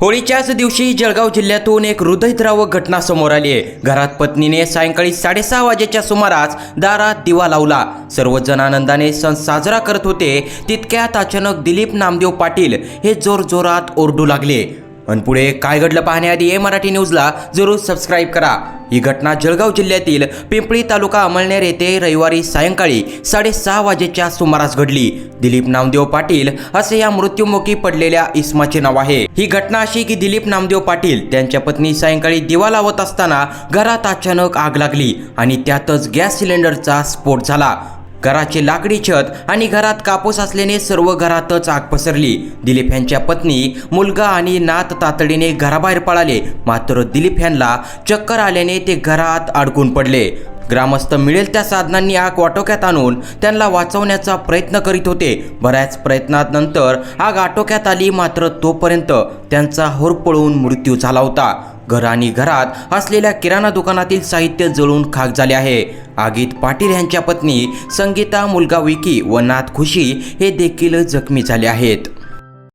होळीच्याच दिवशी जळगाव जिल्ह्यातून एक हृदयद्रावक घटना समोर आली आहे. घरात पत्नीने सायंकाळी साडेसहा वाजेच्या सुमारास दारात दिवा लावला. सर्वजण आनंदाने सण साजरा करत होते. तितक्यात अचानक दिलीप नामदेव पाटील हे जोरजोरात ओरडू लागले. आणि पुढे काय घडलं पाहण्याआधी ए मराठी न्यूजला जरूर सबस्क्राईब करा. ही घटना जळगाव जिल्ह्यातील पिंपळी तालुका अमळनेर येथे रविवारी सायंकाळी साडेसहा वाजेच्या सुमारास घडली. दिलीप नामदेव पाटील असे या मृत्युमुखी पडलेल्या इस्माचे नाव आहे. ही घटना अशी की दिलीप नामदेव पाटील त्यांच्या पत्नी सायंकाळी दिवा लावत असताना घरात अचानक आग लागली आणि त्यातच गॅस सिलेंडरचा स्फोट झाला. घराचे लाकडी छत आणि घरात कापूस असल्याने सर्व घरातच आग पसरली. दिलीप यांच्या पत्नी मुलगा आणि नात तातडीने घराबाहेर पळाले. मात्र दिलीप यांना चक्कर आल्याने ते घरात अडकून पडले. ग्रामस्थ मिळेल त्या साधनांनी आग आटोक्यात आणून त्यांना वाचवण्याचा प्रयत्न करीत होते. बऱ्याच प्रयत्नानंतर आग आटोक्यात आली मात्र तोपर्यंत त्यांचा होरपळून मृत्यू झाला होता. घर आणि घरात असलेल्या किराणा दुकानातील साहित्य जळून खाक झाले आहे. आगीत पाटील यांच्या पत्नी संगीता मुलगा विकी व नाथ खुशी हे देखील जखमी झाले आहेत.